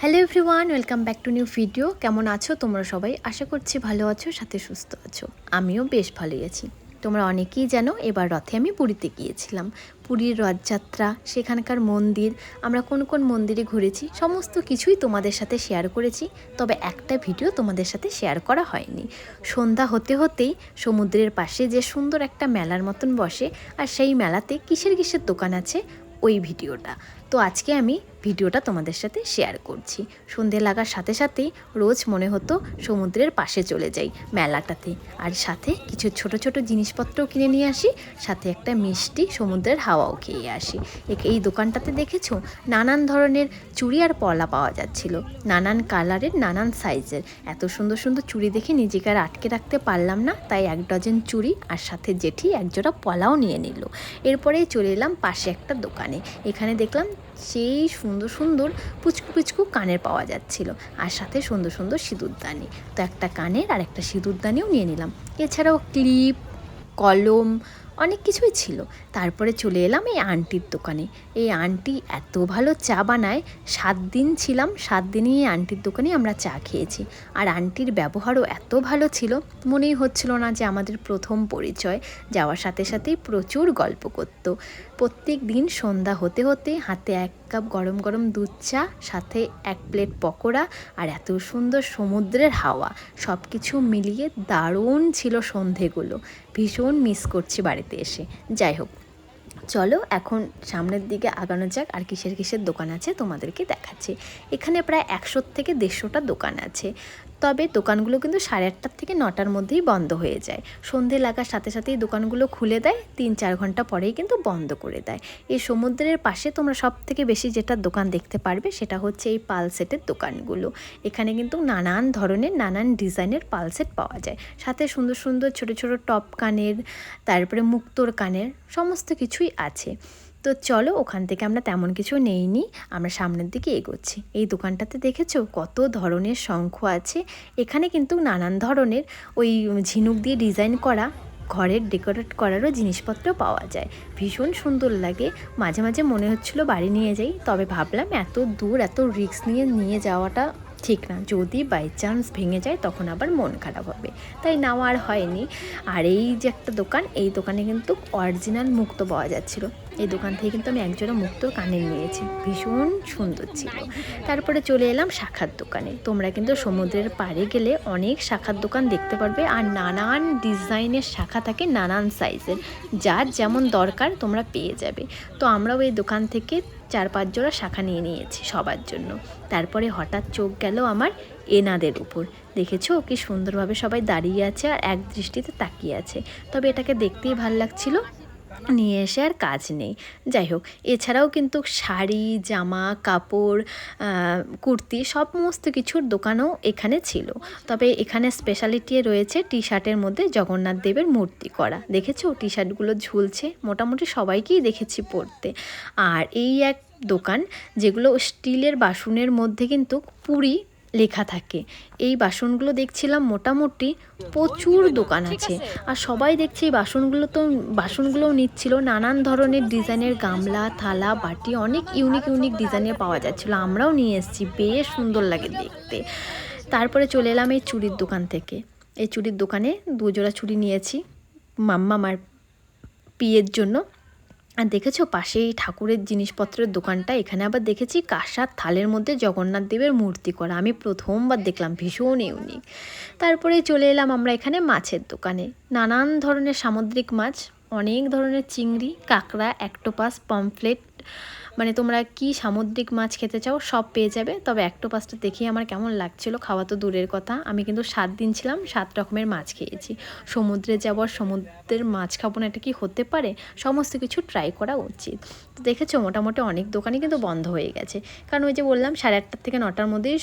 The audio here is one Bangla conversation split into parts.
Hello everyone welcome back to new video কেমন আছো তোমরা সবাই? আশা করছি ভালো আছো, সাথে সুস্থ আছো। আমিও বেশ ভালোই আছি। তোমরা অনেকেই জানো, এবার রথে আমি পুরীতে গিয়েছিলাম। পুরীর রথযাত্রা, সেখানকার মন্দির, আমরা কোন কোন মন্দিরে ঘুরেছি, সমস্ত কিছুই তোমাদের সাথে শেয়ার করেছি। তবে একটা ভিডিও তোমাদের সাথে শেয়ার করা হয়নি। সন্ধ্যা হতে হতেই সমুদ্রের পাশে যে সুন্দর একটা মেলার মতন বসে, আর সেই মেলাতে কিসের কিসের দোকান আছে, ওই ভিডিওটা তো আজকে আমি ভিডিওটা তোমাদের সাথে শেয়ার করছি। সন্ধে লাগার সাথে সাথেই রোজ মনে হতো সমুদ্রের পাশে চলে যাই মেলাটাতে। আর সাথে কিছু ছোট ছোট জিনিসপত্রও কিনে নিয়ে আসি, সাথে একটা মিষ্টি সমুদ্রের হাওয়াও খেয়ে আসি। এই দোকানটাতে দেখেছ? নানান ধরনের চুড়ি আর পলা পাওয়া যাচ্ছিল। নানান কালারের, নানান সাইজের। এত সুন্দর সুন্দর চুড়ি দেখে নিজেকে আর আটকে রাখতে পারলাম না, তাই এক ডজন চুড়ি আর সাথে জেঠি একজোড়া পলাও নিয়ে নিল। এরপরেই চলে এলাম পাশে একটা দোকানে। এখানে দেখলাম সেই সুন্দর সুন্দর পুচকু পুচকু কানের পাওয়া যাচ্ছিল। আর সাথে সুন্দর সুন্দর সিঁদুরদানি তো একটা কানের আর একটা সিঁদুরদানিও নিয়ে নিলাম। এছাড়াও ক্লিপ, কলম অনেক কিছুই ছিল। তারপরে চলে এলাম এই আন্টির দোকানে। এই আন্টি এত ভালো চা বানায়, সাত দিন ছিলাম, সাত দিনই এই আন্টির দোকানে আমরা চা খেয়েছি। আর আন্টির ব্যবহারও এত ভালো ছিল, মনেই হচ্ছিল না যে আমাদের প্রথম পরিচয়, যাওয়ার সাথে সাথেই প্রচুর গল্প করতো। প্রত্যেক দিন সন্ধ্যা হতে হতে হাতে এক কাপ গরম গরম দুধ চা, সাথে এক প্লেট পকোড়া আর এত সুন্দর সমুদ্রের হাওয়া। সব কিছু মিলিয়ে দারুণ ছিল সন্ধেগুলো। ভীষণ মিস করছি বাড়িতে। এসে। যাই হোক, চলো এখন সামনের দিকে আগানো যাক আর কিসের কিসের দোকান আছে তোমাদেরকে দেখাচ্ছি। এখানে প্রায় একশো থেকে দেড়শোটা দোকান আছে। তবে দোকানগুলো কিন্তু সাড়ে আটটার থেকে নটার মধ্যেই বন্ধ হয়ে যায়। সন্ধে লাগার সাথে সাথেই দোকানগুলো খুলে দেয়, তিন চার ঘণ্টা পরেই কিন্তু বন্ধ করে দেয়। এই সমুদ্রের পাশে তোমরা সব থেকে বেশি যেটা দোকান দেখতে পারবে সেটা হচ্ছে এই পালসেটের দোকানগুলো। এখানে কিন্তু নানান ধরনের, নানান ডিজাইনের পালসেট পাওয়া যায়। সাথে সুন্দর সুন্দর ছোট ছোট টপ কানের তারপরে মুক্তোর কানের সমস্ত কিছুই আছে। তো চলো ওখান থেকে আমরা তেমন কিছু নেইনি, আমরা সামনের দিকে এগোচ্ছি। এই দোকানটাতে দেখেছ কত ধরনের শঙ্খ আছে? এখানে কিন্তু নানান ধরনের ওই ঝিনুক দিয়ে ডিজাইন করা, ঘরের ডেকোরেট করারও জিনিসপত্র পাওয়া যায়। ভীষণ সুন্দর লাগে। মাঝে মাঝে মনে হচ্ছিল বাড়ি নিয়ে যাই, তবে ভাবলাম এত দূর এত রিস্ক নিয়ে নিয়ে যাওয়াটা ঠিক না। যদি বাই চান্স ভেঙে যায়, তখন আবার মন খারাপ হবে। তাই নেওয়া আর হয়নি। আর এই যে একটা দোকান, এই দোকানে কিন্তু অরিজিনাল মুক্ত পাওয়া যাচ্ছিল। এই দোকান থেকে কিন্তু আমি একজোড়া মুক্তোর কানের নিয়েছি। ভীষণ সুন্দর ছিল। তারপরে চলে এলাম শাখার দোকানে। তোমরা কিন্তু সমুদ্রের পাড়ে গেলে অনেক শাখার দোকান দেখতে পারবে আর নানান ডিজাইনের শাখা থাকে নানান সাইজের, যার যেমন দরকার তোমরা পেয়ে যাবে। তো আমরাও এই দোকান থেকে চার পাঁচ জোড়া শাখা নিয়ে নিয়েছি সবার জন্য। তারপরে হঠাৎ চোখ গেল আমার এনাদের উপর। দেখেছ কি সুন্দরভাবে সবাই দাঁড়িয়ে আছে আর এক দৃষ্টিতে তাকিয়ে আছে। তবে এটাকে দেখতেই ভালো লাগছিল নিয়ে এসে আর কাজ নেই। যাই হোক, এছাড়াও কিন্তু শাড়ি, জামা, কাপড় কুর্তি সমস্ত কিছুর দোকানও এখানে ছিল। তবে এখানে স্পেশালিটি রয়েছে টি শার্টের মধ্যে জগন্নাথ দেবের মূর্তি করা। দেখেছ? টি শার্টগুলো ঝুলছে। মোটামুটি সবাইকেই দেখেছি পরতে। আর এই এক দোকান যেগুলো স্টিলের বাসনের মধ্যে কিন্তু পুরি লেখা থাকে। এই বাসনগুলো দেখছিলাম মোটামুটি প্রচুর দোকান আছে। আর সবাই দেখছি এই বাসনগুলো তো বাসনগুলোও নিচ্ছিল। নানান ধরনের ডিজাইনের গামলা থালা বাটি অনেক ইউনিক ইউনিক ডিজাইনের পাওয়া যাচ্ছিল। আমরাও নিয়ে এসেছি বেশ সুন্দর লাগে দেখতে। তারপরে চলে এলাম এই চুড়ির দোকান থেকে। এই চুড়ির দোকানে দুজোড়া চুড়ি নিয়েছি। মাম্মা আমার পিয়ের জন্য। আর দেখেছ পাশেই ঠাকুরের জিনিসপত্রের দোকানটা? এখানে আবার দেখেছি কাঁসার থালের মধ্যে জগন্নাথ দেবের মূর্তি করা। আমি প্রথমবার দেখলাম, ভীষণ ইউনিক তারপরে চলে এলাম আমরা এখানে মাছের দোকানে। নানান ধরনের সামুদ্রিক মাছ, অনেক ধরনের চিংড়ি, কাঁকড়া, অ্যাক্টোপাস, পমফ্লেট মানে তোমরা কি সামুদ্রিক মাছ খেতে চাও, সব পেয়ে যাবে। তবে অ্যাক্টোপাসটা দেখেই আমার কেমন লাগছিল। খাওয়া তো দূরের কথা। আমি কিন্তু সাত দিন ছিলাম, সাত রকমের মাছ খেয়েছি। সমুদ্রে যাওয়ার সমুদ্রের মাছ খাব না, এটা কি হতে পারে? সমস্ত কিছু ট্রাই করা উচিত। তো দেখেছ, মোটামুটি অনেক দোকানই কিন্তু বন্ধ হয়ে গেছে। কারণ ওই যে বললাম, সাড়ে আটটার থেকে নটার মধ্যেই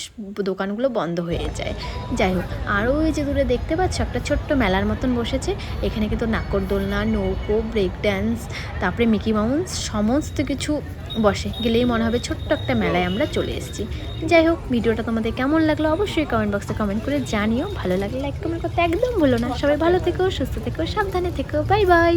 দোকানগুলো বন্ধ হয়ে যায়। যাই হোক আরও ওই যে দূরে দেখতে পাচ্ছ, একটা ছোট্ট মেলার মতন বসেছে। এখানে কিন্তু নাকরদোলনা নৌকো ব্রেক ড্যান্স তারপরে মিকি মাউন্স সমস্ত কিছু বসে, গেলেই মনে হবে ছোট্ট একটা মেলায় আমরা চলে এসেছি। যাই হোক, ভিডিওটা তোমাদের কেমন লাগল অবশ্যই কমেন্ট বক্সে কমেন্ট করে জানিও। ভালো লাগলে লাইক কমেন্ট করতে একদম ভুলো না। সবাই ভালো থেকো, সুস্থ থেকো, সাবধানে থেকো। Bye bye